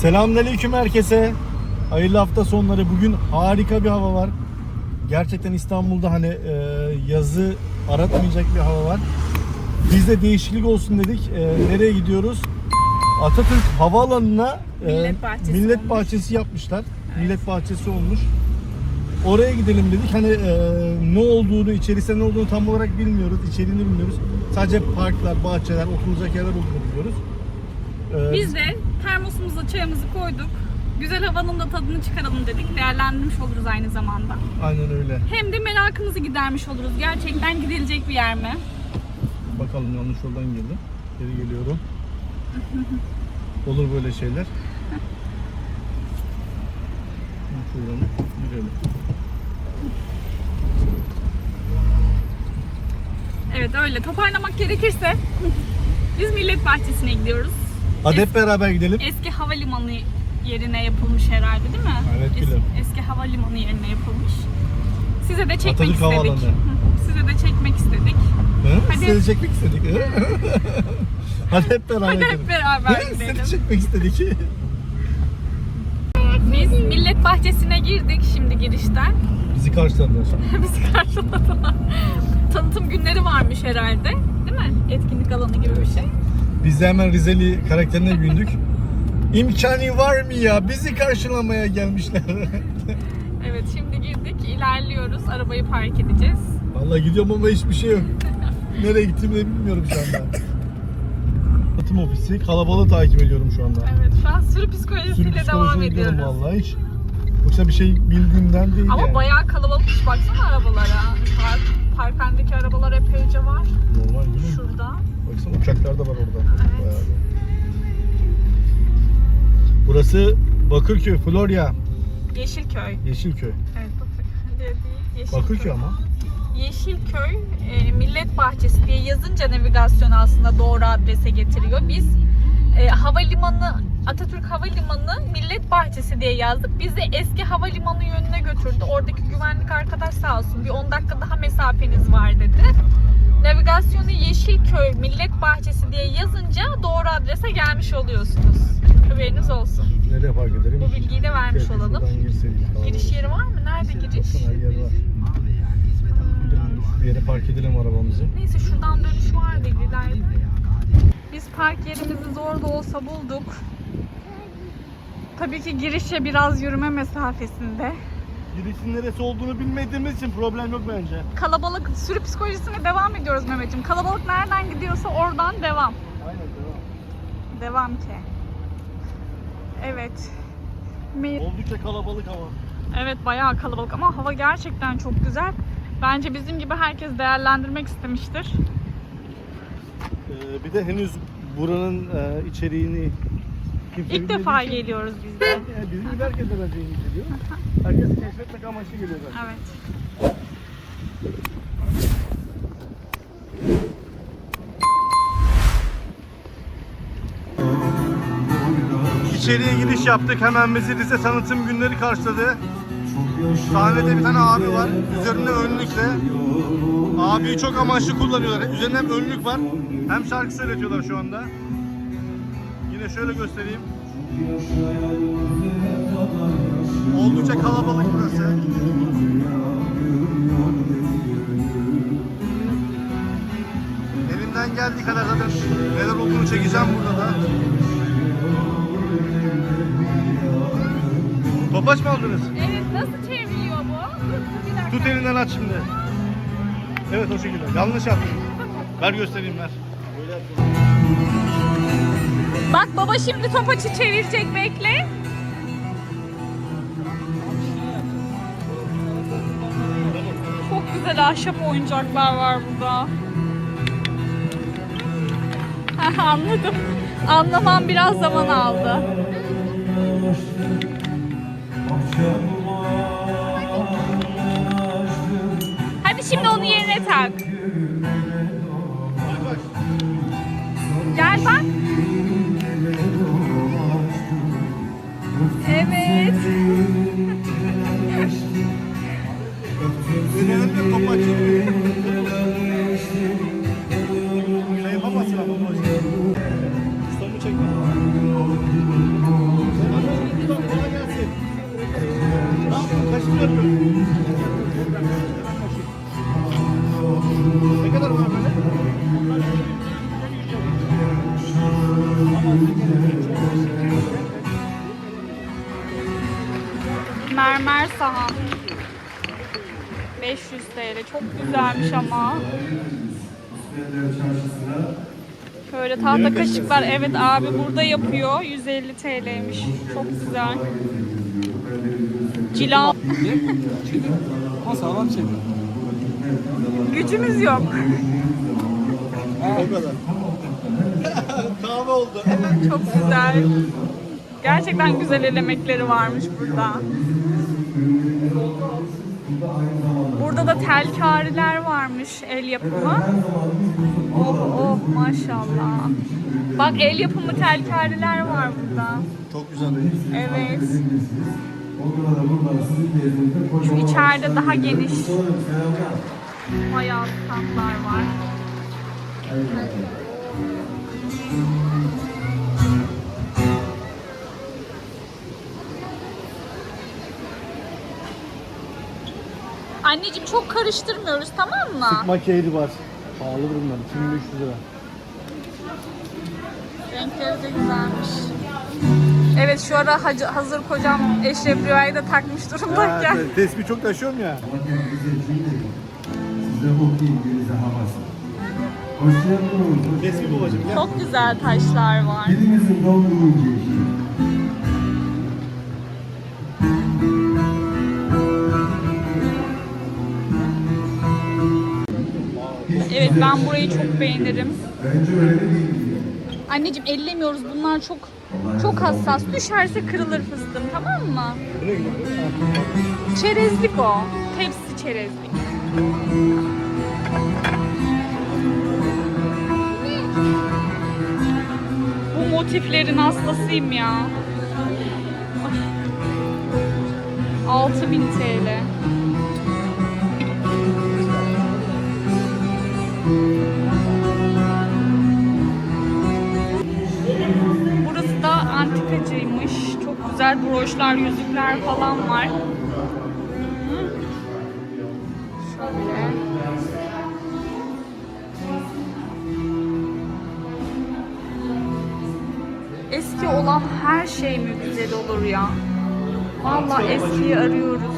Selamünaleyküm herkese. Hayırlı hafta sonları. Bugün harika bir hava var. Gerçekten İstanbul'da hani e, yazı aratmayacak bir hava var. Biz de değişiklik olsun dedik. E, nereye gidiyoruz? Atatürk Havaalanı'na e, Millet bahçesi millet bahçesi yapmışlar. Millet bahçesi olmuş. Oraya gidelim dedik. Hani e, ne olduğunu, içerisinde ne olduğunu tam olarak bilmiyoruz. İçeriğini bilmiyoruz. Sadece parklar, bahçeler, oturulacak yerler olduğunu biliyoruz. E, Biz de termosumuza çayımızı koyduk. Güzel havanın da tadını çıkaralım dedik. Değerlendirmiş oluruz aynı zamanda. Aynen öyle. Hem de merakımızı gidermiş oluruz. Gerçekten gidilecek bir yer mi? Bakalım yanlış yoldan girdim. Geri geliyorum. Olur böyle şeyler. Şuradan girelim. Evet öyle. Toparlamak gerekirse biz Millet Bahçesi'ne gidiyoruz. Hadi hep beraber gidelim. Eski havalimanı yerine yapılmış herhalde değil mi? Evet, biliyorum. eski havalimanı yerine yapılmış. Size de çekmek Atatürk istedik. Havaalanı. Size de çekmek istedik. Hı? Hadi. Seni çekmek istedik. Hadi hep beraber Hadi gidelim. hep beraber Hı? gidelim. Seni çekmek istedik. Biz Millet Bahçesi'ne girdik şimdi girişten. Bizi karşıladılar. Bizi karşıladılar. Tanıtım günleri varmış herhalde. Değil mi? Etkinlik alanı gibi bir şey. Biz de hemen Rizeli karakterine gündük. İmkanı var mı ya? Bizi karşılamaya gelmişler. Evet şimdi girdik. ilerliyoruz. Arabayı park edeceğiz. Vallahi gidiyorum ama hiçbir şey yok. Nereye gittiğimi de bilmiyorum şu anda. Tanıtım ofisi kalabalığı takip ediyorum şu anda. Evet şu an sürü Sürü psikolojisiyle devam psikolojisine gidiyorum ediyoruz. vallahi hiç. Yoksa bir şey bildiğimden değil Ama yani. bayağı kalabalıkmış baksana arabalara. Park, parkendeki arabalar epeyce var. Normal gülüm. Şurada. Baksana uçaklar da var orada. Evet. Bayağı bir. Burası Bakırköy, Florya, Yeşilköy. Yeşilköy. Evet Bakırköy değil. Yeşilköy. Bakırköy ama. Yeşilköy e, Millet Bahçesi diye yazınca navigasyon aslında doğru adrese getiriyor. Biz e, havalimanı Atatürk Havalimanı Millet Bahçesi diye yazdık. Bizi eski havalimanı yönüne götürdü. Oradaki güvenlik arkadaş sağ olsun bir 10 dakika daha mesafeniz var dedi. Navigasyonu Yeşilköy Millet Bahçesi diye yazınca doğru adrese gelmiş oluyorsunuz. Haberiniz olsun. Nereye park edelim? Bu bilgiyi de vermiş Şöyle olalım. Giriş yeri var mı? Nerede giriş? Her yer var. Bir yere park edelim arabamızı. Neyse şuradan dönüş vardı ileride. Biz park yerimizi zor da olsa bulduk. Tabii ki girişe biraz yürüme mesafesinde. Girişin neresi olduğunu bilmediğimiz için problem yok bence. Kalabalık sürü psikolojisine devam ediyoruz Mehmetciğim. Kalabalık nereden gidiyorsa oradan devam. Aynen devam. Devam ki. Evet. Me- Oldukça kalabalık ama. Evet bayağı kalabalık ama hava gerçekten çok güzel. Bence bizim gibi herkes değerlendirmek istemiştir. Ee, bir de henüz buranın e, içeriğini kimse İlk bilmediği defa için- geliyoruz biz de. Yani bizim gibi herkes de bence iyi geliyor. Herkes keşfetmek amaçlı geliyor zaten. Evet. İçeriye giriş yaptık. Hemen bizi Rize tanıtım günleri karşıladı. Sahnede bir tane abi var. Üzerinde önlükle. Abiyi çok amaçlı kullanıyorlar. Üzerinde hem önlük var hem şarkı söyletiyorlar şu anda. Yine şöyle göstereyim. Oldukça kalabalık burası. Elimden geldiği kadar zaten neler olduğunu çekeceğim burada da. Topaç mı aldınız? Evet nasıl çevriliyor bu? Tut elinden aç şimdi. Evet o şekilde. Yanlış yaptın. Ver göstereyim ver. Bak baba şimdi topaçı çevirecek bekle. Çok güzel ahşap oyuncaklar var burada. Anladım. Anlamam biraz zaman aldı. Hadi şimdi onu yerine tak. Tahta kaşıklar. Evet abi burada yapıyor. 150 TL'ymiş. Çok güzel. Cila. Ama sağlam şey. Gücümüz yok. O kadar. Kahve oldu. Çok güzel. Gerçekten güzel el emekleri varmış burada. Burada da telkariler varmış el yapımı. Oh oh maşallah. Bak el yapımı telkariler var burada. Çok güzel. Evet. Şu içeride daha geniş bayağı standlar var. Anneciğim çok karıştırmıyoruz tamam mı? Makeyli var. Pahalı bunlar. 2500 lira. Renkleri de güzelmiş. Evet şu ara hacı- hazır kocam Eşref Rüya'yı da takmış durumdayken. tespih çok taşıyorum ya. Size okuyayım denize havası. Hoşçakalın. Tespih babacım gel. Çok güzel taşlar var. Donduğu. Evet ben burayı çok beğenirim. Bence öyle değil. Anneciğim ellemiyoruz bunlar çok çok hassas. Düşerse kırılır fıstığım tamam mı? Çerezlik o. Tepsi çerezlik. Bu motiflerin hastasıyım ya. Ay. 6000 TL. Güzel broşlar, yüzükler falan var. Şöyle. Eski olan her şey mi güzel olur ya? Vallahi eskiyi arıyoruz.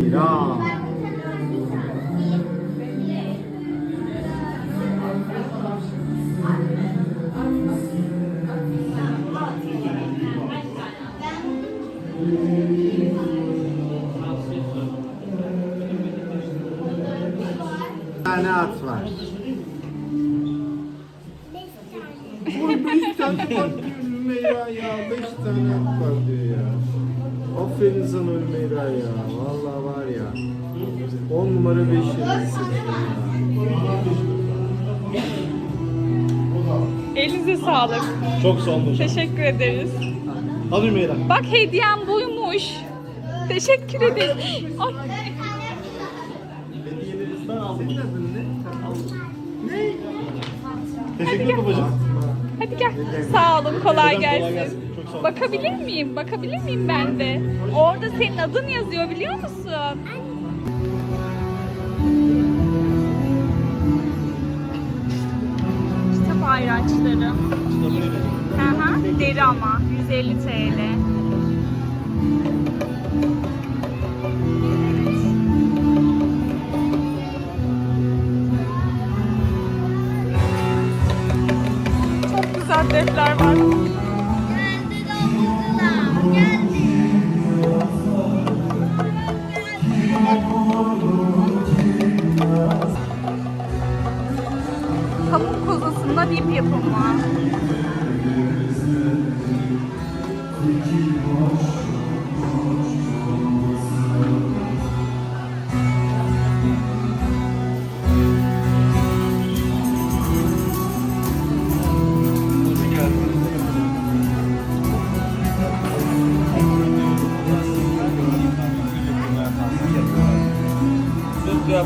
Ya. Elinize sağlık. Çok sağ olun hocam. Teşekkür ederiz. Al Ümeyra. Bak hediyem buymuş. Teşekkür ederim. Ay. Ben aldım. Teşekkür babacığım. Hadi gel. Sağ olun. Kolay Hocam, gelsin. Bakabilir miyim? Bakabilir miyim ben de? Orada senin adın yazıyor biliyor musun? ayraçları. Hı hı, deri ama 150 TL. Çok güzel defler var.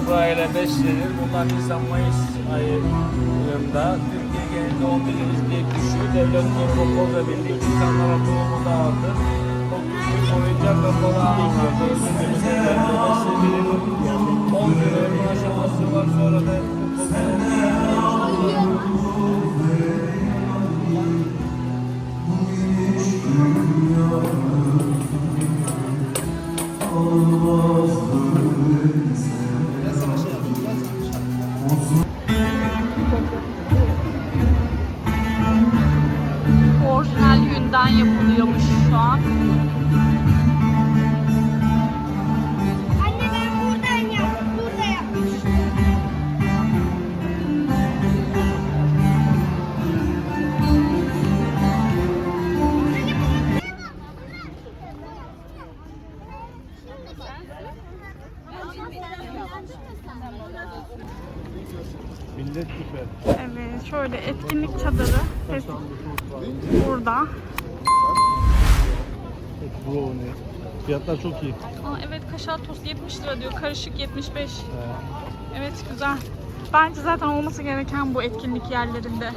Dut yaprağıyla beslenir. Bunlar Nisan-Mayıs ayında Türkiye genelinde 11 diye düşüyor. Devlet Protokol ve Birlik insanlara tohumu dağıtır. 30 gün boyunca kapalı ağlar. Bölümümüzde beslenir. 10 gün ölme aşaması var. Sonra da Orijinal yünden yapılıyormuş şu an. Fiyatlar çok iyi. Aa, evet kaşar tost 70 lira diyor. Karışık 75. Evet güzel. Bence zaten olması gereken bu etkinlik yerlerinde.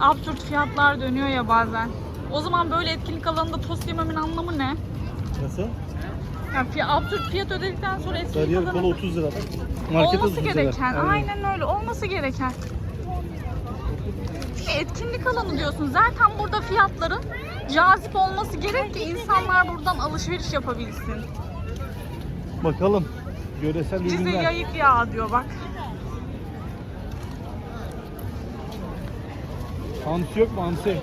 Absürt fiyatlar dönüyor ya bazen. O zaman böyle etkinlik alanında tost yememin anlamı ne? Nasıl? Yani fiy- absürt fiyat ödedikten sonra etkinlik Sarıyer kola alanında 30 lira. Markete olması 30 lira. gereken. Aynen öyle olması gereken. Etkinlik alanı diyorsun. Zaten burada fiyatların cazip olması gerek ki insanlar buradan alışveriş yapabilsin. Bakalım. Göresel Rize ürünler. yayık yağı diyor bak. Hamsi yok mu hamsi?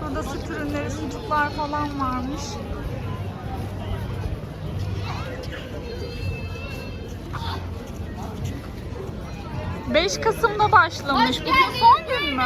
Burada süt ürünleri, sucuklar falan varmış. Beş Kasım'da başlamış. Bugün son gün mü?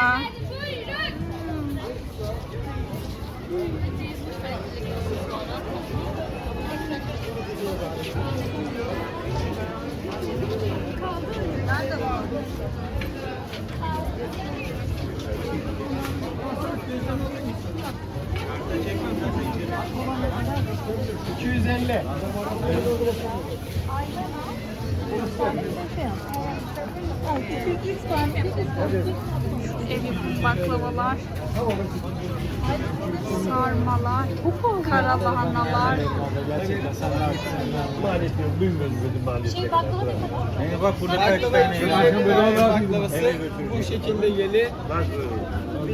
Ev yapımı baklavalar. Sarmalar. Karalahanalar. Maliyet duymuyoruz dedim maliyet. Şey baklava ne kadar? Yani bak burada kaç tane baklavası bu şekilde yeli.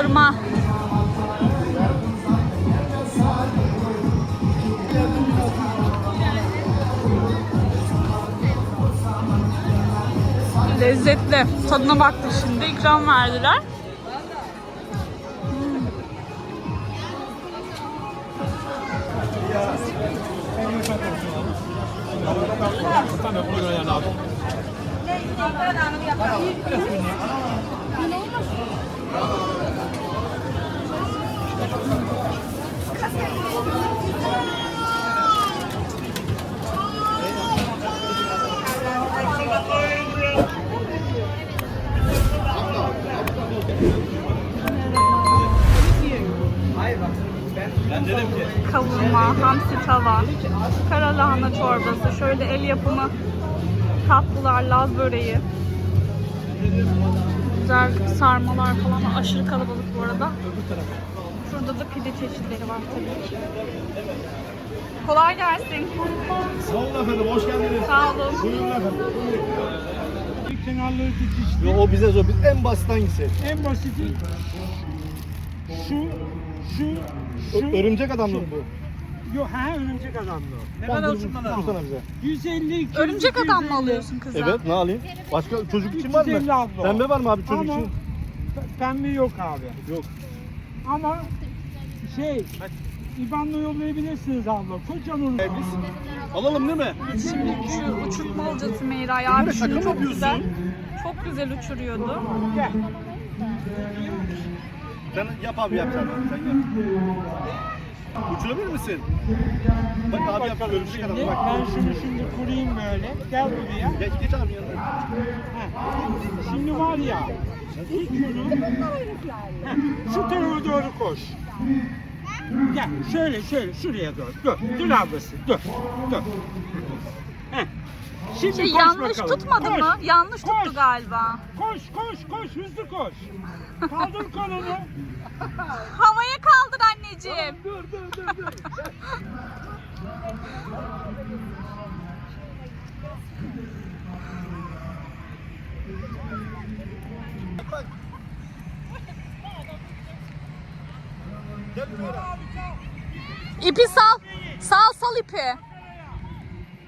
Kavurma. Lezzetli. Tadına baktık şimdi. İkram verdiler. Kavurma. Tava, kara lahana çorbası, şöyle el yapımı tatlılar, laz böreği. Güzel sarmalar falan aşırı kalabalık bu arada. Şurada da pide çeşitleri var tabii ki. Kolay gelsin. Sağ olun efendim, hoş geldiniz. Sağ olun. Buyurun efendim. Kenarları dikişli. Yo, o bize zor. Biz en basit hangisi? En basiti şu, şu, şu. Örümcek adam mı bu? Yok ha örümcek adamlı. Ne kadar dur, şundan dur sana bize. 150 200, Örümcek adam mı 250. alıyorsun kıza? Evet ne alayım? Başka çocuk için var 350 mı? abla. Pembe var mı abi çocuk Ama için? pe- pembe yok abi. Yok. Ama şey İban'la yollayabilirsiniz abla. Kocaman. Biz alalım değil mi? Şimdi şu uçurtma alacağız Hümeyra ya. Emre, Abi şaka şunu çok yapıyorsun? güzel. Çok güzel uçuruyordu. Gel. Sen yap abi yap sen. Sen yap. Uçurabilir misin? Bak abi yap adam Şimdi bak. ben şunu şimdi kurayım böyle. Gel buraya. Geç geç abi yanına. Şimdi var ya ilk yolu heh, şu tarafa doğru koş. Gel şöyle şöyle şuraya doğru. Dur. Dur ablası. Dur. Dur. Heh. Şimdi Şey koş yanlış bakalım. tutmadı Koş. mı? Yanlış Koş. tuttu galiba. Koş koş koş hızlı koş. Kaldır kolunu. Havaya kaldır anneciğim. Dur dur dur dur. İpi sal. Sal sal ipi.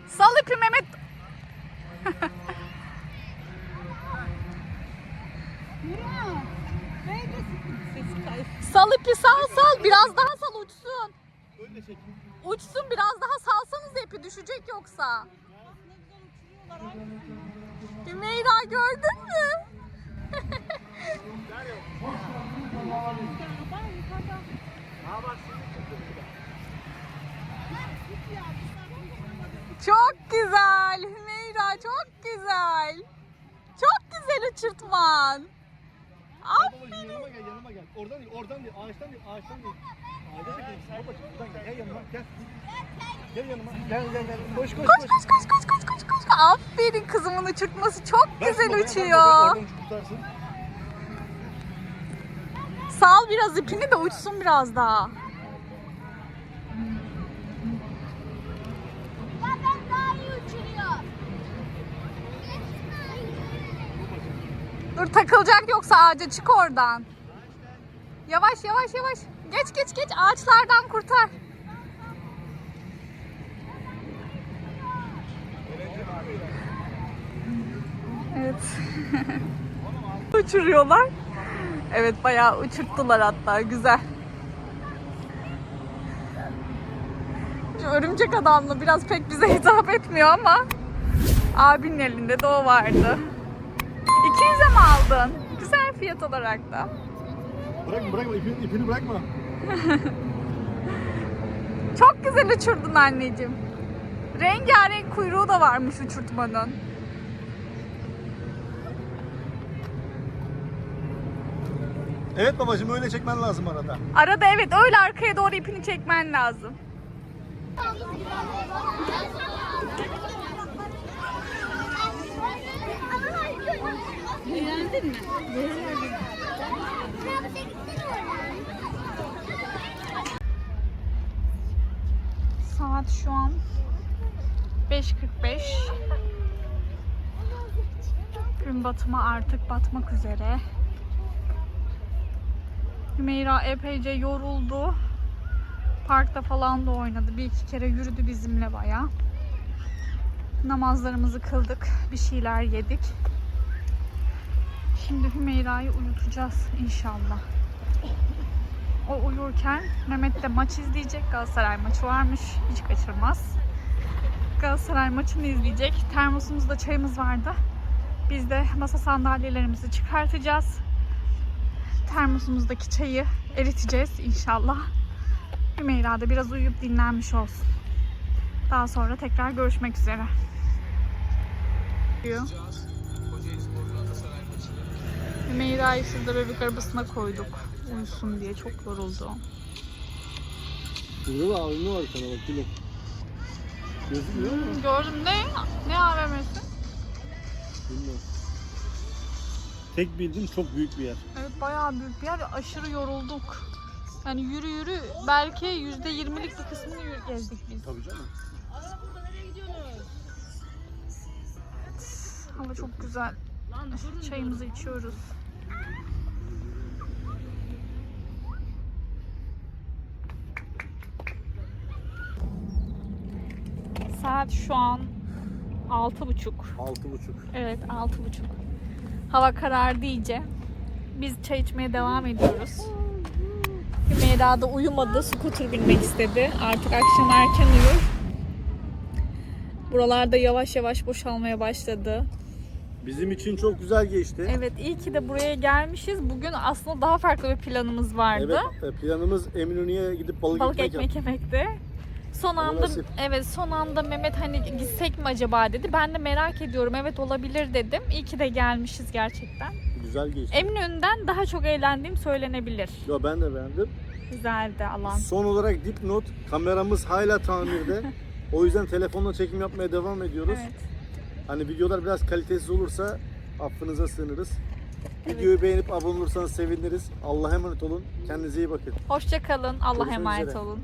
Sal ipi Mehmet. Sal ipi sal sal. Biraz daha sal uçsun. Uçsun biraz daha salsanız ipi düşecek yoksa. Hümeyra gördün mü? Çok güzel Hümeyra çok güzel. Çok güzel uçurtman. Yanıma gel yanıma gel. Oradan değil oradan değil ağaçtan değil ağaçtan değil. Ağaçtan değil. Babacığım buradan gel. Gel yanıma gel. Gel yanıma. Gel gel gel. Koş koş Koş koş koş koş koş koş koş. Aferin kızımın uçurtması çok Ver güzel babaya, uçuyor. Oradan tutarsın. Sal biraz ipini de uçsun biraz daha. Babam daha iyi uçuruyor. Dur takılacak yoksa ağaca çık oradan. Yavaş yavaş yavaş. Geç geç geç ağaçlardan kurtar. Evet. Uçuruyorlar. Evet bayağı uçurttular hatta güzel. Örümcek adamla biraz pek bize hitap etmiyor ama abinin elinde de o vardı. 200'e mi aldın? Güzel fiyat olarak da. Bırakma bırakma ipini, ipini bırakma. Çok güzel uçurdun anneciğim. Rengarenk kuyruğu da varmış uçurtmanın. Evet babacığım öyle çekmen lazım arada. Arada evet öyle arkaya doğru ipini çekmen lazım. Beğendin mi? Saat şu an 5.45. Gün batımı artık batmak üzere. Hümeyra epeyce yoruldu. Parkta falan da oynadı. Bir iki kere yürüdü bizimle baya. Namazlarımızı kıldık. Bir şeyler yedik. Şimdi Hümeyra'yı uyutacağız inşallah. O uyurken Mehmet de maç izleyecek. Galatasaray maçı varmış. Hiç kaçırmaz. Galatasaray maçını izleyecek. Termosumuzda çayımız vardı. Biz de masa sandalyelerimizi çıkartacağız. Termosumuzdaki çayı eriteceğiz inşallah. Hümeyra da biraz uyuyup dinlenmiş olsun. Daha sonra tekrar görüşmek üzere. Hümeyra'yı şurada bebek arabasına koyduk. Uyusun diye çok yoruldu. Burada da AVM var sana bak gülüm. Gözükmüyor mu? Gördüm ne? Ne AVM'si? Bilmiyorum. Tek bildiğim çok büyük bir yer. Evet bayağı büyük bir yer. Aşırı yorulduk. Yani yürü yürü belki %20'lik bir kısmını yürü gezdik biz. Tabii canım. Hava çok güzel. Çayımızı içiyoruz. Saat şu an altı buçuk. Altı buçuk. Evet altı buçuk. Hava karardı iyice. Biz çay içmeye devam ediyoruz. Hümeyra da uyumadı. Scooter binmek istedi. Artık akşam erken uyur. Buralarda yavaş yavaş boşalmaya başladı. Bizim için çok güzel geçti. Evet iyi ki de buraya gelmişiz. Bugün aslında daha farklı bir planımız vardı. Evet, e, planımız Eminönü'ye gidip balık, Balık ekmek, ekmek yemekti. Son Ama anda nasip. evet son anda Mehmet hani gitsek mi acaba dedi. Ben de merak ediyorum. Evet olabilir dedim. İyi ki de gelmişiz gerçekten. Güzel geçti. Eminönü'nden daha çok eğlendiğim söylenebilir. Yo, ben de beğendim. Güzeldi alan. Son olarak dipnot kameramız hala tamirde. o yüzden telefonla çekim yapmaya devam ediyoruz. Evet. Hani videolar biraz kalitesiz olursa affınıza sığınırız. Videoyu beğenip abone olursanız seviniriz. Allah'a emanet olun. Kendinize iyi bakın. Hoşça kalın. Allah'a emanet üzere. olun.